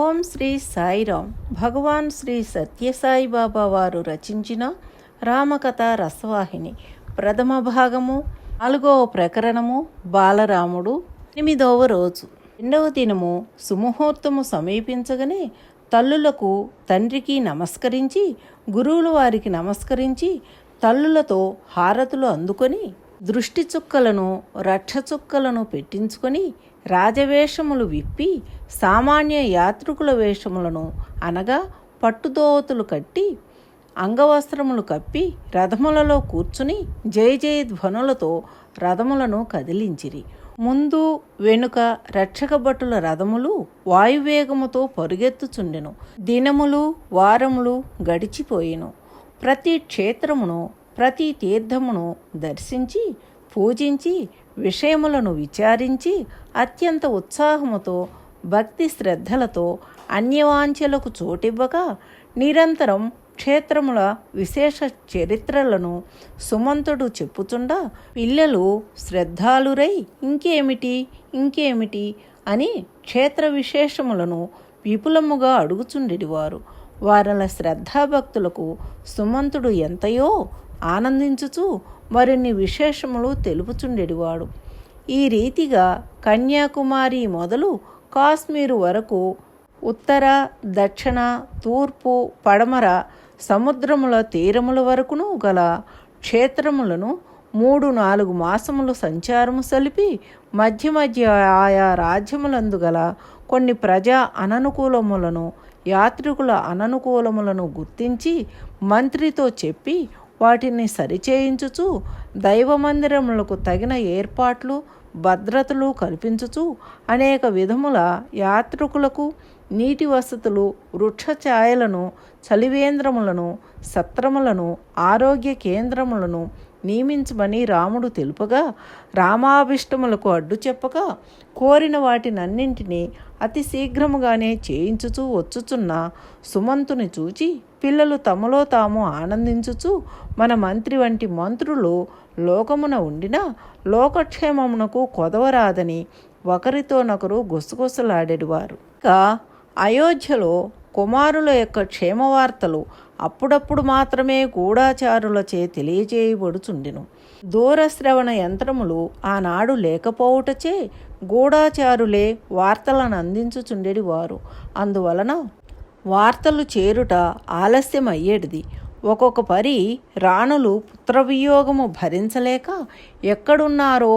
ఓం శ్రీ సాయిరాం భగవాన్ శ్రీ సత్యసాయి బాబా వారు రచించిన రామకథ రసవాహిని. ప్రథమ భాగము నాలుగవ ప్రకరణము బాలరాముడు ఎనిమిదవ రోజు. రెండవ దినము సుముహూర్తము సమీపించగానే తల్లులకు తండ్రికి నమస్కరించి గురువుల వారికి నమస్కరించి తల్లులతో హారతులు అందుకొని దృష్టి చుక్కలను రక్ష చుక్కలను పెట్టించుకొని రాజవేషములు విప్పి సామాన్య యాత్రికుల వేషములను అనగా పట్టుదోతులు కట్టి అంగవస్త్రములు కప్పి రథములలో కూర్చుని జయ జయ ధ్వనులతో రథములను కదిలించిరి. ముందు వెనుక రక్షక భటుల రథములు వాయువేగముతో పరుగెత్తుచుండెను. దినములు వారములు గడిచిపోయెను. ప్రతి క్షేత్రమును ప్రతి తీర్థమును దర్శించి పూజించి విషయములను విచారించి అత్యంత ఉత్సాహముతో భక్తి శ్రద్ధలతో అన్యవాంఛలకు చోటివ్వక నిరంతరం క్షేత్రముల విశేష చరిత్రలను సుమంతుడు చెప్పుచుండా పిల్లలు శ్రద్ధాలురై ఇంకేమిటి ఇంకేమిటి అని క్షేత్ర విశేషములను విపులముగా అడుగుచుండెడివారు. వారల శ్రద్ధాభక్తులకు సుమంతుడు ఎంతయో ఆనందించుచు మరిన్ని విశేషములు తెలుపుచుండెడివాడు. ఈ రీతిగా కన్యాకుమారి మొదలు కాశ్మీరు వరకు ఉత్తర దక్షిణ తూర్పు పడమర సముద్రముల తీరముల వరకును గల క్షేత్రములను మూడు నాలుగు మాసములు సంచారము సలిపి మధ్య మధ్య ఆయా రాజ్యములందు గల కొన్ని ప్రజా అననుకూలములను యాత్రికుల అననుకూలములను గుర్తించి మంత్రితో చెప్పి వాటిని సరిచేయించుచు దైవ మందిరములకు తగిన ఏర్పాట్లు భద్రతలు కల్పించుచు అనేక విధముల యాత్రికులకు నీటి వసతులు వృక్ష ఛాయలను చలివేంద్రములను సత్రములను ఆరోగ్య కేంద్రములను నియమించమని రాముడు తెలుపగా రామాభిష్టములకు అడ్డు చెప్పక కోరిన వాటినన్నింటినీ అతి శీఘ్రముగానే చేయించుచూ వచ్చుచున్న సుమంతుని చూచి పిల్లలు తమలో తాము ఆనందించుచు మన మంత్రి వంటి మంత్రులు లోకమున ఉండినా లోకక్షేమమునకు కొదవరాదని ఒకరితోనొకరు గుసగుసలాడేవారు ఇక అయోధ్యలో కుమారుల యొక్క క్షేమవార్తలు అప్పుడప్పుడు మాత్రమే గూఢాచారులచే తెలియజేయబడుచుండెను దూరశ్రవణ యంత్రములు ఆనాడు లేకపోవుటచే గూఢాచారులే వార్తలను అందించుచుండెడి వారు అందువలన వార్తలు చేరుట ఆలస్యం అయ్యేటిది ఒక్కొక్క పరి రాణులు పుత్రవియోగము భరించలేక ఎక్కడున్నారో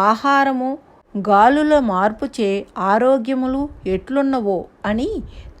ఆహారము గాలుల మార్పుచే ఆరోగ్యములు ఎట్లున్నవో అని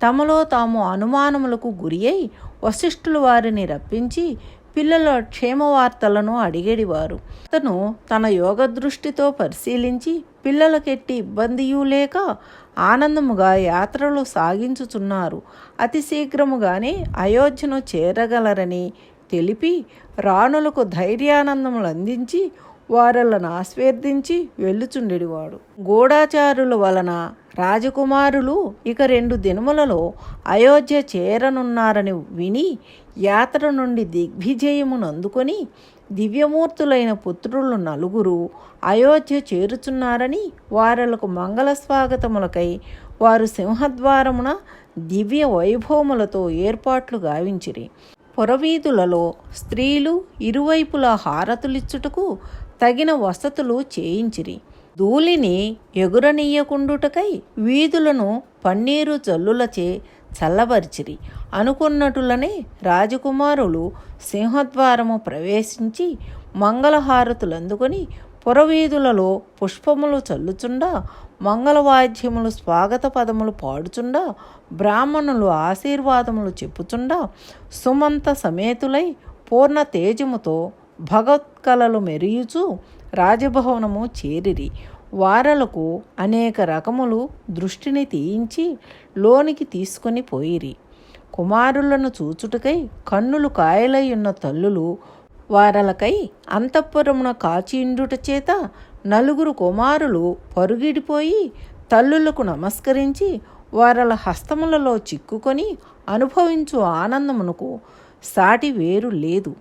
తమలో తాము అనుమానములకు గురి అయి వశిష్ఠులు వారిని రప్పించి పిల్లల క్షేమవార్తలను అడిగేడివారు. అతను తన యోగ దృష్టితో పరిశీలించి పిల్లలకెట్టి ఇబ్బందియూ లేక ఆనందముగా యాత్రలు సాగించుచున్నారు. అతి శీఘ్రముగానే అయోధ్యను చేరగలరని తెలిపి రాణులకు ధైర్యానందములు అందించి వారలను ఆస్వేర్దించి వెళ్ళుచుండెడివాడు. గూఢాచారుల వలన రాజకుమారులు ఇక రెండు దినములలో అయోధ్య చేరనున్నారని విని యాత్ర నుండి దిగ్విజయమును అందుకొని దివ్యమూర్తులైన పుత్రులు నలుగురు అయోధ్య చేరుచున్నారని వారలకు మంగళ స్వాగతములకై వారు సింహద్వారమున దివ్య వైభవములతో ఏర్పాట్లు గావించిరి. పురవీధులలో స్త్రీలు ఇరువైపులా హారతులిచ్చుటకు తగిన వసతులు చేయించిరి. ధూళిని ఎగురనీయకుండుటకై వీధులను పన్నీరు జల్లులచే చల్లబరిచిరి. అనుకున్నటులనే రాజకుమారులు సింహద్వారము ప్రవేశించి మంగళహారతులందుకొని పురవీధులలో పుష్పములు చల్లుచుండా మంగళవాద్యములు స్వాగత పదములు పాడుచుండా బ్రాహ్మణులు ఆశీర్వాదములు చెప్పుచుండా సుమంత సమేతులై పూర్ణ తేజముతో భగవత్కళలు మెరియుచు రాజభవనము చేరిరి. వారలకు అనేక రకములు దృష్టిని తీయించి లోనికి తీసుకొని పోయిరి. కుమారులను చూచుటకై కన్నులు కాయలై ఉన్న తల్లులు వారలకై అంతఃపురమున కాచిండుట చేత నలుగురు కుమారులు పరుగిడిపోయి తల్లులకు నమస్కరించి వారల హస్తములలో చిక్కుకొని అనుభవించు ఆనందమునకు సాటి వేరు లేదు.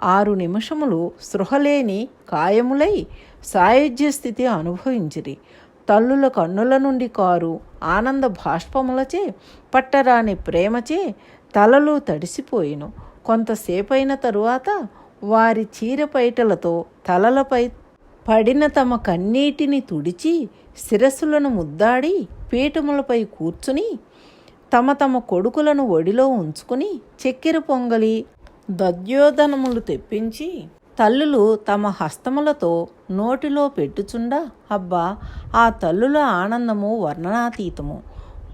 ఆరు నిమిషములు సృహలేని కాయములై సాయుధ్య స్థితి అనుభవించిరి. తల్లుల కన్నుల నుండి కారు ఆనంద భాష్పములచే పట్టరాని ప్రేమచే తలలు తడిసిపోయిను. కొంతసేపైన తరువాత వారి చీరపైటలతో తలలపై పడిన తమ కన్నీటిని తుడిచి శిరస్సులను ముద్దాడి పీఠములపై కూర్చుని తమ తమ కొడుకులను ఒడిలో ఉంచుకుని చక్కెర పొంగలి దద్యోధనములు తెప్పించి తల్లులు తమ హస్తములతో నోటిలో పెట్టుచుండా అబ్బా ఆ తల్లుల ఆనందము వర్ణనాతీతము.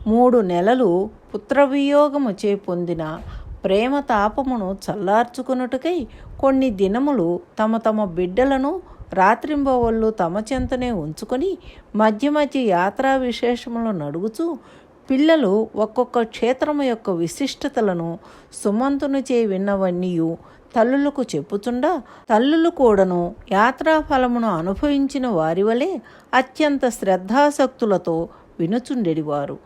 మూడు నెలలు పుత్రవియోగముచే పొందిన ప్రేమ తాపమును చల్లార్చుకున్నట్టుకై కొన్ని దినములు తమ తమ బిడ్డలను రాత్రింబవళ్ళు తమ చెంతనే ఉంచుకొని మధ్య మధ్య యాత్రా విశేషములు నడుగుచూ పిల్లలు ఒక్కొక్క క్షేత్రము యొక్క విశిష్టతలను సుమంతునిచే విన్నవన్నీయు తల్లులకు చెప్పుతుండా తల్లులు కూడాను యాత్రా ఫలమును అనుభవించిన వారి వలె అత్యంత శ్రద్ధాసక్తులతో వినుచుండెడివారు.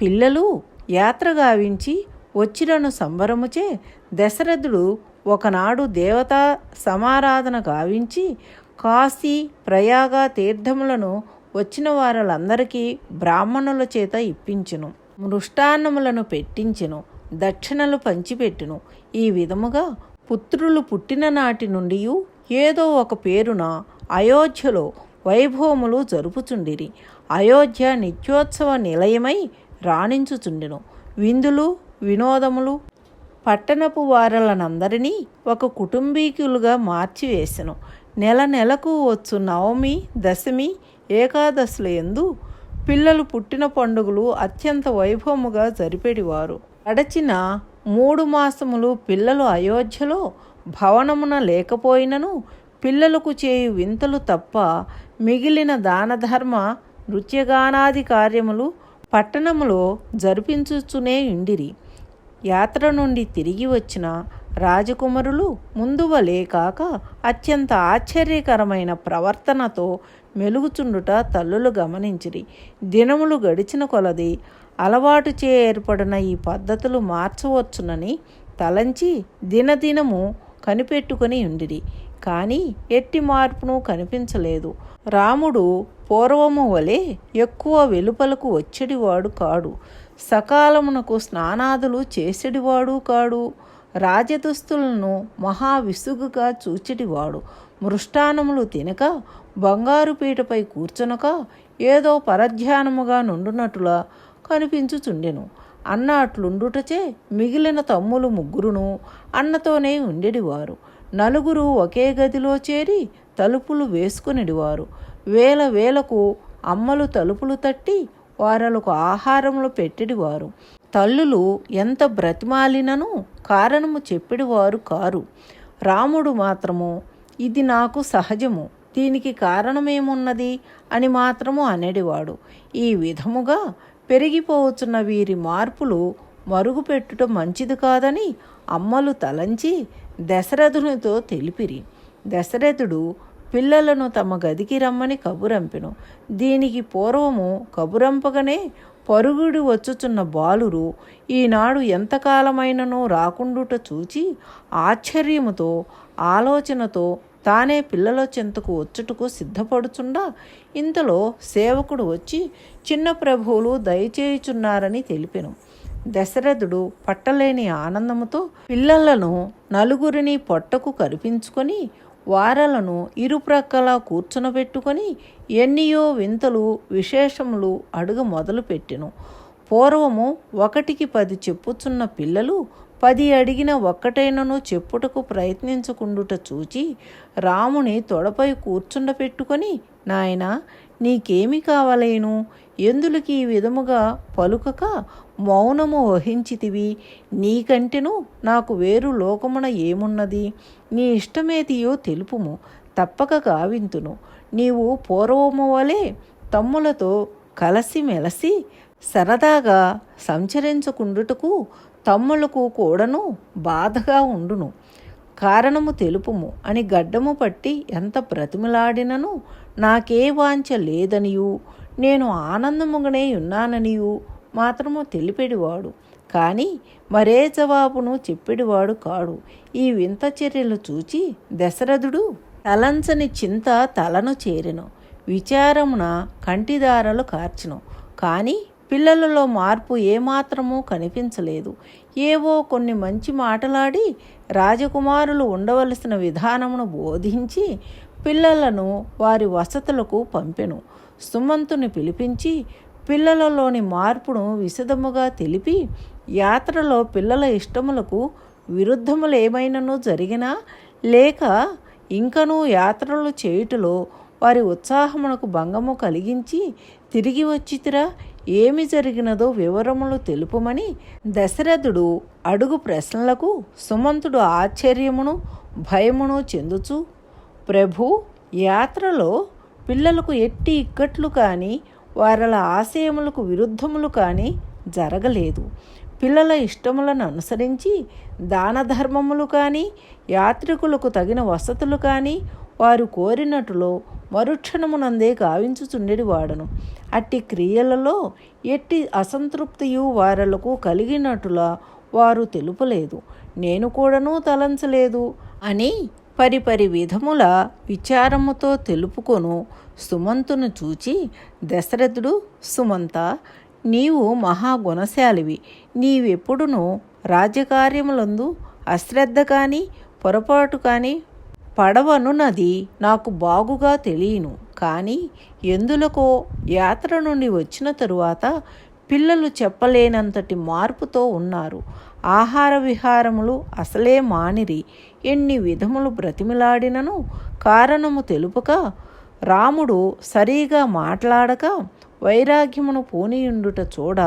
పిల్లలు యాత్ర గావించి వచ్చిరను సంబరముచే దశరథుడు ఒకనాడు దేవతా సమారాధన గావించి కాశీ ప్రయాగ తీర్థములను వచ్చిన వారందరికీ బ్రాహ్మణుల చేత ఇప్పించును మృష్టాన్నములను పెట్టించెను దక్షిణలు పంచిపెట్టును. ఈ విధముగా పుత్రులు పుట్టిన నాటి నుండి ఏదో ఒక పేరున అయోధ్యలో వైభవములు జరుపుచుండిరి. అయోధ్య నిత్యోత్సవ నిలయమై రాణించుచుండెను. విందులు వినోదములు పట్టణపు వారలనందరినీ ఒక కుటుంబీకులుగా మార్చివేసెను. నెల నెలకు వచ్చు నవమి దశమి ఏకాదశుల ఎందు పిల్లలు పుట్టిన పండుగలు అత్యంత వైభవముగా జరిపేటివారు. గడచిన మూడు మాసములు పిల్లలు అయోధ్యలో భవనమున లేకపోయినను పిల్లలకు చేయు వింతలు తప్ప మిగిలిన దాన ధర్మ నృత్యగానాది కార్యములు పట్టణములో జరిపించుచునే ఉండిరి. యాత్ర నుండి తిరిగి వచ్చిన రాజకుమారులు ముందువలే కాక అత్యంత ఆశ్చర్యకరమైన ప్రవర్తనతో మెలుగుచుండుట తల్లులు గమనించిరి. దినములు గడిచిన కొలది అలవాటు చే ఏర్పడిన ఈ పద్ధతులు మార్చవచ్చునని తలంచి దినదినము కనిపెట్టుకుని ఉండిరి. కానీ ఎట్టి మార్పును కనిపించలేదు. రాముడు పూర్వము వలె ఎక్కువ వెలుపలకు వచ్చేడివాడు కాడు. సకాలమునకు స్నానాదులు చేసేడివాడు కాడు. రాజదుస్తులను మహా విసుగుగా మృష్టానములు తినక బంగారు పీటపై కూర్చునక ఏదో పరధ్యానముగా నుండునట్టులా కనిపించుచుండెను. అన్న అట్లుండుటచే మిగిలిన తమ్ములు ముగ్గురును అన్నతోనే ఉండేటివారు నలుగురు ఒకే గదిలో చేరి తలుపులు వేసుకునేడివారు. వేల వేలకు అమ్మలు తలుపులు తట్టి వారలకు ఆహారములు పెట్టిడివారు. తల్లులు ఎంత బ్రతిమాలినను కారణము చెప్పిడివారు కారు. రాముడు మాత్రము ఇది నాకు సహజము దీనికి కారణమేమున్నది? అని మాత్రము అనేడివాడు. ఈ విధముగా పెరిగిపోవచ్చున్న వీరి మార్పులు మరుగుపెట్టుట మంచిది కాదని అమ్మలు తలంచి దశరథునితో తెలిపిరి. దశరథుడు పిల్లలను తమ గదికి రమ్మని కబురంపెను. దీనికి పూర్వము కబురంపగనే పరుగుడి వచ్చుచున్న బాలురు ఈనాడు ఎంతకాలమైననో రాకుండుట చూచి ఆశ్చర్యముతో ఆలోచనతో తానే పిల్లల చెంతకు వచ్చుటకు సిద్ధపడుచుండా. ఇంతలో సేవకుడు వచ్చి చిన్న ప్రభువులు దయచేయుచున్నారని తెలిపెను. దశరథుడు పట్టలేని ఆనందముతో పిల్లలను నలుగురిని పొట్టకు కరిపించుకొని వారలను ఇరుప్రక్కల కూర్చునబెట్టుకొని ఎన్నియో వింతలు విశేషములు అడుగ మొదలుపెట్టెను. పూర్వము ఒకటికి పది చెప్పుచున్న పిల్లలు పది అడిగిన ఒక్కటైనను చెప్పుటకు ప్రయత్నించకుండుట చూచి రాముని తొడపై కూర్చుండపెట్టుకొని నాయనా నీకేమి కావలేను? ఎందులకి ఈ విధముగా పలుకక మౌనము వహించితివి. నీకంటెను నాకు వేరు లోకమున ఏమున్నది? నీ ఇష్టమేదియో తెలుపుము తప్పక గావింతును. నీవు పూర్వము వలె తమ్ములతో కలసి మెలసి సరదాగా సంచరించకుండుటకు తమ్ములకు కూడాను బాధగా ఉండును. కారణము తెలుపుము అని గడ్డము పట్టి ఎంత బ్రతిమిలాడినను నాకే వాంఛ లేదనియు. నేను ఆనందముగానే ఉన్నాననియు. మాత్రము తెలిపెడివాడు. కానీ మరే జవాబును చెప్పిడివాడు కాడు. ఈ వింత చర్యలు చూచి దశరథుడు తలంచని చింత తలను చేరెను. విచారమున కంటిదారలు కార్చెను. కానీ పిల్లలలో మార్పు ఏమాత్రమూ కనిపించలేదు. ఏవో కొన్ని మంచి మాటలాడి రాజకుమారులు ఉండవలసిన విధానమును బోధించి పిల్లలను వారి వసతులకు పంపెను. సుమంతుని పిలిపించి పిల్లలలోని మార్పును విశదముగా తెలిపి యాత్రలో పిల్లల ఇష్టములకు విరుద్ధములు ఏమైనను జరిగినా లేక ఇంకనూ యాత్రలు చేయుటలో వారి ఉత్సాహమునకు భంగము కలిగించి తిరిగి వచ్చితిరా ఏమి జరిగినదో వివరములు తెలుపమని దశరథుడు అడుగు ప్రశ్నలకు సుమంతుడు ఆశ్చర్యమును భయమును చెందుచు ప్రభు యాత్రలో పిల్లలకు ఎట్టి ఇక్కట్లు కానీ వారల ఆశయములకు విరుద్ధములు కానీ జరగలేదు. పిల్లల ఇష్టములను అనుసరించి దాన ధర్మములు కానీ యాత్రికులకు తగిన వసతులు కానీ వారు కోరినట్టులో మరుక్షణమునందే గావించుచుండెడి వాడను అట్టి క్రియలలో ఎట్టి అసంతృప్తియు వారలకు కలిగినట్టులా వారు తెలుపలేదు. నేను కూడాను తలంచలేదు అని పరిపరి విధముల విచారముతో తెలుపుకొను. సుమంతును చూచి దశరథుడు సుమంత నీవు మహాగుణశాలివి నీవెప్పుడునూ రాజకార్యములందు అశ్రద్ధ కానీ పొరపాటు కానీ పడవనున్నది నాకు బాగుగా తెలియను. కానీ ఎందులకో యాత్ర నుండి వచ్చిన తరువాత పిల్లలు చెప్పలేనంతటి మార్పుతో ఉన్నారు. ఆహార విహారములు అసలే మానిరి. ఎన్ని విధములు బ్రతిమిలాడినను కారణము తెలుపక రాముడు సరిగా మాట్లాడక వైరాగ్యమును పోనీయుండుట చూడ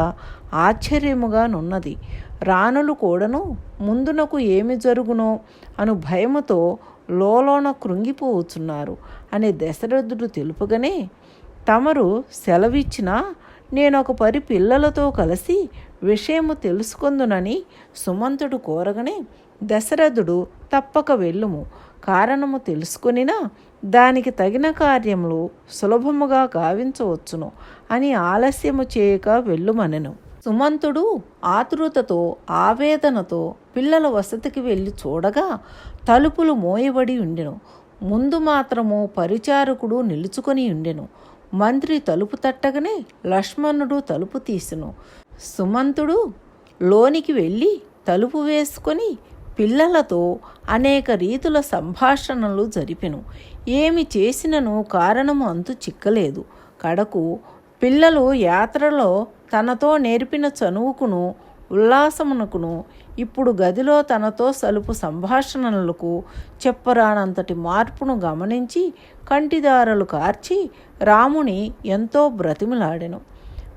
ఆశ్చర్యముగా నున్నది. రాణులు కూడాను ముందునకు ఏమి జరుగునో అను భయముతో లోలోన కృంగిపోవచ్చున్నారు అని దశరథుడు తెలుపగానే తమరు సెలవిచ్చినా నేను ఒక పరి పిల్లలతో కలిసి విషయము తెలుసుకుందునని సుమంతుడు కోరగనే దశరథుడు తప్పక వెళ్ళుము. కారణము తెలుసుకునినా దానికి తగిన కార్యములు సులభముగా గావించవచ్చును అని ఆలస్యము చేయక వెళ్ళుమనెను. సుమంతుడు ఆతృతతో ఆవేదనతో పిల్లల వసతికి వెళ్ళి చూడగా తలుపులు మోయబడి ఉండెను. ముందు మాత్రము పరిచారకుడు నిలుచుకొని ఉండెను. మంత్రి తలుపు తట్టగానే లక్ష్మణుడు తలుపు తీసెను. సుమంతుడు లోనికి వెళ్ళి తలుపు వేసుకొని పిల్లలతో అనేక రీతుల సంభాషణలు జరిపెను. ఏమి చేసినను కారణము అంతు చిక్కలేదు. కడకు పిల్లలు యాత్రలో తనతో నేర్పిన చనువుకును ఉల్లాసమునకును ఇప్పుడు గదిలో తనతో సలుపు సంభాషణలకు చెప్పరానంతటి మార్పును గమనించి కంటిదారలు కార్చి రాముని ఎంతో బ్రతిమిలాడెను.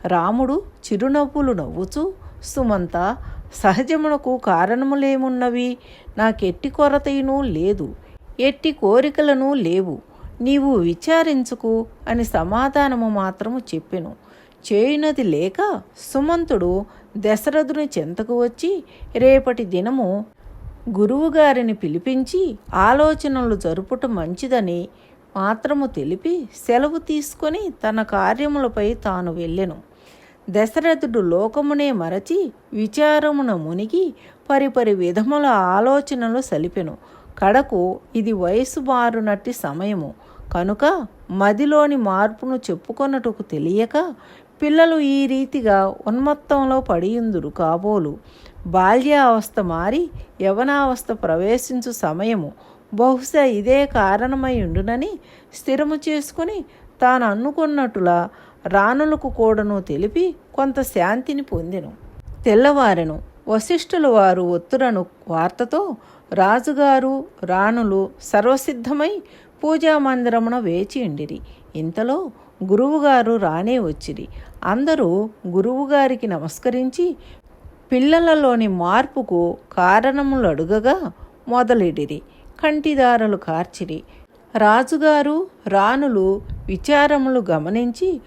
రాముడు చిరునవ్వులు నవ్వుచూ సుమంత సహజమునకు కారణములేమున్నవి? నాకెట్టి కొరతయును లేదు. ఎట్టి కోరికలను లేవు. నీవు విచారించుకు అని సమాధానము మాత్రము చెప్పెను. చేయునది లేక సుమంతుడు దశరథుని చెంతకు వచ్చి రేపటి దినము గురువుగారిని పిలిపించి ఆలోచనలు జరుపుట మంచిదని మాత్రము తెలిపి సెలవు తీసుకొని తన కార్యములపై తాను వెళ్ళెను. దశరథుడు లోకమునే మరచి విచారమున మునిగి పరిపరి విధముల ఆలోచనలు సలిపెను. కడకు ఇది వయసు మారునట్టి సమయము. కనుక మదిలోని మార్పును చెప్పుకొనటకు తెలియక పిల్లలు ఈ రీతిగా ఉన్మత్తంలో పడియుందురు కాబోలు. బాల్యావస్థ మారి యవనావస్థ ప్రవేశించు సమయము బహుశా ఇదే కారణమై ఉండునని స్థిరము చేసుకుని తాను అనుకున్నట్టులా రాణులకు కూడాను తెలిపి కొంత శాంతిని పొందెను. తెల్లవారెను వశిష్ఠుల వారు ఒత్తురను వార్తతో రాజుగారు రాణులు సర్వసిద్ధమై పూజా మందిరమున వేచి ఉండిరి. ఇంతలో గురువుగారు రానే వచ్చిరి. అందరూ గురువుగారికి నమస్కరించి పిల్లలలోని మార్పుకు కారణములు అడుగగా మొదలెడిరి. కంటిదారలు కార్చిరి. రాజుగారు రాణులు విచారములు గమనించి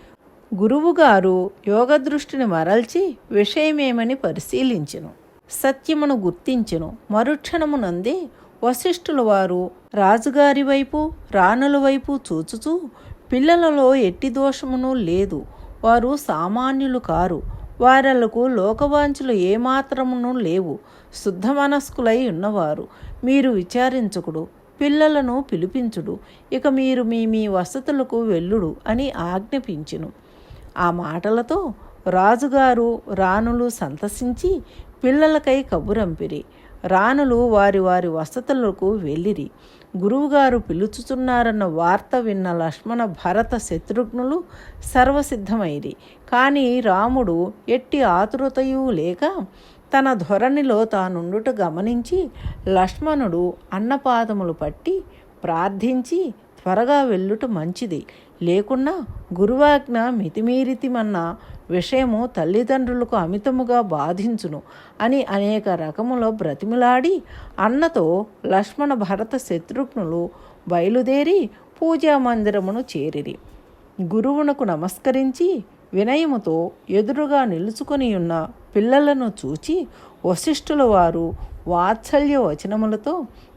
గురువుగారు యోగదృష్టిని మరల్చి విషయమేమని పరిశీలించెను. సత్యమును గుర్తించెను. మరుక్షణమునందే వశిష్ఠుల వారు రాజుగారి వైపు రాణుల వైపు చూచుచూ పిల్లలలో ఎట్టి దోషమును లేదు. వారు సామాన్యులు కారు. వారలకు లోకవాంఛలు ఏమాత్రమును లేవు. శుద్ధ మనస్కులై ఉన్నవారు. మీరు విచారించకుడు. పిల్లలను పిలిపించుడు. ఇక మీరు మీ మీ వసతులకు వెళ్ళుడు అని ఆజ్ఞాపించును. ఆ మాటలతో రాజుగారు రాణులు సంతసించి పిల్లలకై కబురంపిరి. రాణులు వారి వారి వసతులకు వెళ్ళిరి. గురువుగారు పిలుచుచున్నారన్న వార్త విన్న లక్ష్మణ భరత శత్రుఘ్నులు సర్వసిద్ధమైరి. కానీ రాముడు ఎట్టి ఆతురతయు లేక తన ధోరణిలో తానుండుట గమనించి లక్ష్మణుడు అన్నపాదములు పట్టి ప్రార్థించి త్వరగా వెళ్ళుట మంచిది. లేకున్నా గురువాజ్ఞ మితిమీరితిమన్న విషయము తల్లిదండ్రులకు అమితముగా బాధించును అని అనేక రకములో బ్రతిమిలాడి అన్నతో లక్ష్మణ భరత శత్రుఘ్నులు బయలుదేరి పూజా మందిరమును చేరిరి. గురువునకు నమస్కరించి వినయముతో ఎదురుగా నిలుచుకొని ఉన్న పిల్లలను చూచి వశిష్ఠుల వారు వాత్సల్య వచనములతో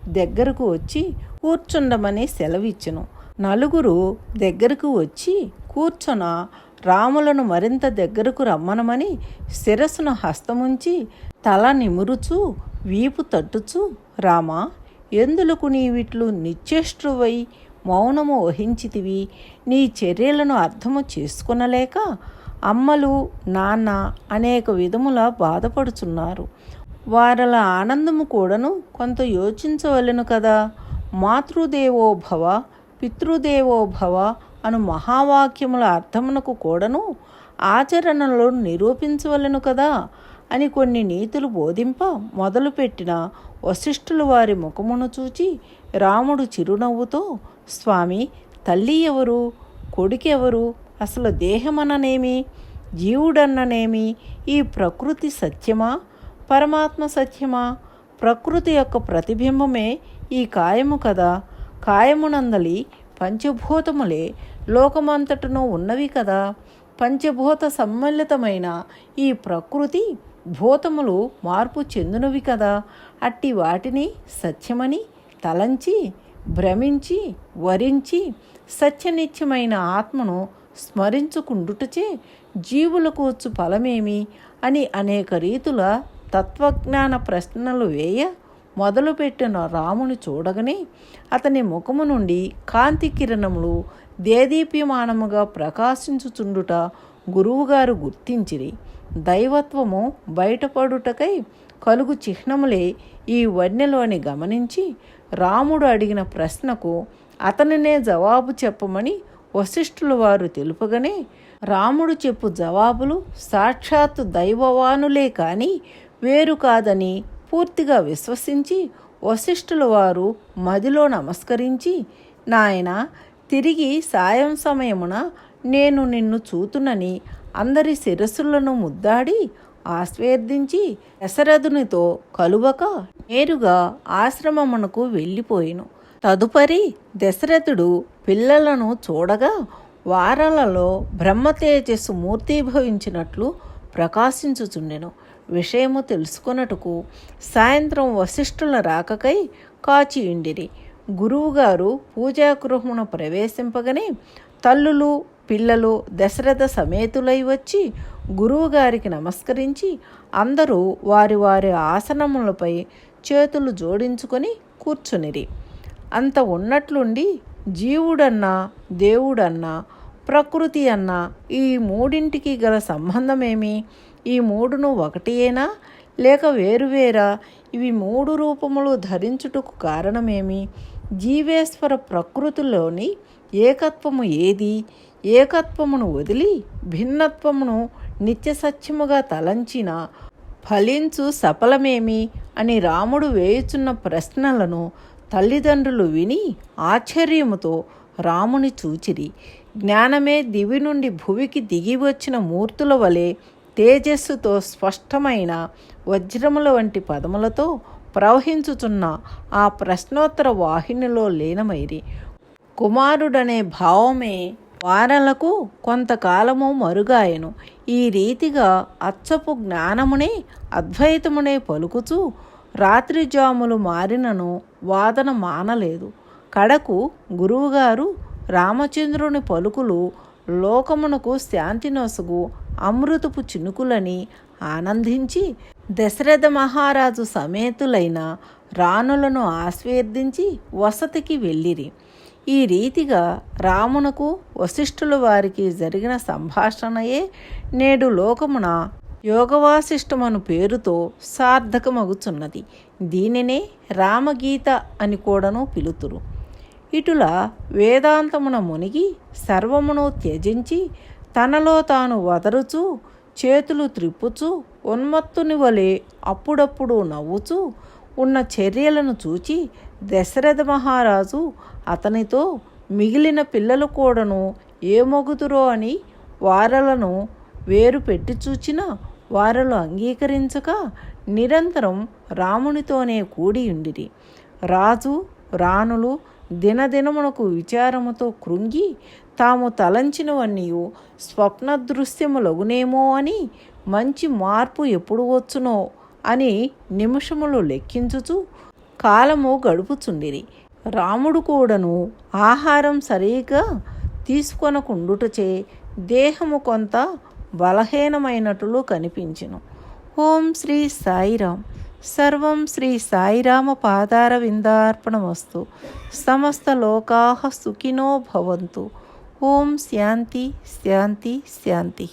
దగ్గరకు వచ్చి కూర్చుండమని సెలవిచ్చును. నలుగురు దగ్గరకు వచ్చి కూర్చొన రాములను మరింత దగ్గరకు రమ్మనమని శిరస్సును హస్తముంచి తల నిమురుచు వీపు తట్టుచు రామా ఎందులకు నీవిట్లు నిశ్చేష్టువై మౌనము వహించితివి? నీ చర్యలను అర్థము చేసుకునలేక అమ్మలు నాన్న అనేక విధముల బాధపడుచున్నారు. వారల ఆనందము కూడాను కొంత యోచించవలెను కదా? మాతృదేవో భవ అను మహావాక్యముల అర్థమునకు కూడాను ఆచరణలో నిరూపించవలెను కదా? అని కొన్ని నీతులు బోధింప మొదలుపెట్టిన వశిష్ఠులు వారి ముఖమును చూచి రాముడు చిరునవ్వుతో స్వామి తల్లి ఎవరు? కొడుకెవరు అసలు దేహమననేమి? జీవుడన్ననేమి? ఈ ప్రకృతి సత్యమా? పరమాత్మ సత్యమా? ప్రకృతి యొక్క ప్రతిబింబమే ఈ కాయము కదా? కాయమునందలి పంచభూతములే లోకమంతటను ఉన్నవి కదా. పంచభూత సమ్మిళితమైన ఈ ప్రకృతి భూతములు మార్పు చెందునవి కదా. అట్టి వాటిని సత్యమని తలంచి భ్రమించి వరించి సత్యనిత్యమైన ఆత్మను స్మరించుకుండుటచే జీవులకు వచ్చు ఫలమేమి అని అనేక రీతుల తత్వజ్ఞాన ప్రశ్నలు వేయ మొదలుపెట్టిన రాముని చూడగానే అతని ముఖము నుండి కాంతి కిరణములు దేదీప్యమానముగా ప్రకాశించుచుండుట గురువుగారు గుర్తించిరి. దైవత్వము బయటపడుటకై కలుగు చిహ్నములే ఈ వన్యలోని గమనించి రాముడు అడిగిన ప్రశ్నకు అతనినే జవాబు చెప్పమని వశిష్ఠుల వారు తెలుపగానే రాముడు చెప్పు జవాబులు సాక్షాత్తు దైవవానులే కాని వేరు కాదని పూర్తిగా విశ్వసించి వశిష్ఠుల వారు మదిలో నమస్కరించి నాయన తిరిగి సాయం సమయమున నేను నిన్ను చూతునని అందరి శిరస్సులను ముద్దాడి ఆస్వేర్దించి దశరథునితో కలువక నేరుగా ఆశ్రమమునకు వెళ్ళిపోయిను. తదుపరి దశరథుడు పిల్లలను చూడగా వారాలలో బ్రహ్మతేజస్సు మూర్తిభవించినట్లు ప్రకాశించుచుండెను. విషయము తెలుసుకొనుటకు సాయంత్రం వశిష్ఠుల రాకకై కాచియుండిరి. గురువుగారు పూజాగృహమును ప్రవేశింపగానే తల్లులు పిల్లలు దశరథ సమేతులై వచ్చి గురువుగారికి నమస్కరించి అందరూ వారి వారి ఆసనములపై చేతులు జోడించుకొని కూర్చునిరి. అంత ఉన్నట్లుండి జీవుడన్నా దేవుడన్నా ప్రకృతి అన్నా ఈ మూడింటికి గల సంబంధమేమి? ఈ మూడును ఒకటియేనా? లేక వేరువేరా? ఇవి మూడు రూపములు ధరించుటకు కారణమేమి? జీవేశ్వర ప్రకృతిలోని ఏకత్వము ఏది? ఏకత్వమును వదిలి భిన్నత్వమును నిత్యసత్యముగా తలంచిన ఫలించు సఫలమేమి? అని రాముడు వేయుచున్న ప్రశ్నలను తల్లిదండ్రులు విని ఆశ్చర్యముతో రాముని చూచిరి. జ్ఞానమే దివి నుండి భువికి దిగి వచ్చిన మూర్తుల వలె తేజస్సుతో స్పష్టమైన వజ్రముల వంటి పదములతో ప్రవహించుచున్న ఆ ప్రశ్నోత్తర వాహినిలో లీనమైరి. కుమారుడనే భావమే వారలకు కొంతకాలము మరుగాయను. ఈ రీతిగా అచ్చపు జ్ఞానమునే అద్వైతమునే పలుకుచూ రాత్రిజాములు మారినను వాదన మానలేదు. కడకు గురువుగారు రామచంద్రుని పలుకులు లోకమునకు శాంతినొసగు అమృతపు చినుకులని ఆనందించి దశరథ మహారాజు సమేతులైన రాణులను ఆశీర్వదించి వసతికి వెళ్ళిరి. ఈ రీతిగా రామునకు వశిష్ఠుల వారికి జరిగిన సంభాషణయే నేడు లోకమున యోగవాసిష్టమను పేరుతో సార్థకమగుచున్నది. దీనినే రామగీత అని కూడాను పిలుతురు. ఇటుల వేదాంతమున మునిగి సర్వమును త్యజించి తనలో తాను వదరుచు చేతులు త్రిప్పుచు ఉన్మత్తుని వలె అప్పుడప్పుడు నవ్వుచూ ఉన్న చర్యలను చూచి దశరథ మహారాజు అతనితో మిగిలిన పిల్లలు కూడాను ఏమొగుతురో అని వారలను వేరు పెట్టి చూచిన వారలు అంగీకరించక నిరంతరం రామునితోనే కూడి ఉండిరి. రాజు రాణులు దినదినమునకు విచారముతో కృంగి తాము తలంచినవన్నీ స్వప్న దృశ్యములగునేమో అని మంచి మార్పు ఎప్పుడు వచ్చునో అని నిమిషములు లెక్కించుచు కాలము గడుపుచుండిరి. రాముడు కూడాను ఆహారం సరిగా తీసుకొనకుండుటచే దేహము కొంత బలహీనమైనట్లు కనిపించను. ఓం శ్రీ సాయిరామ్. సర్వం శ్రీ సాయిరామ పాదార విందార్పణమస్తు సమస్త లోకాః సుఖినో భవంతు. ఓం శాంతి శాంతి శాంతి.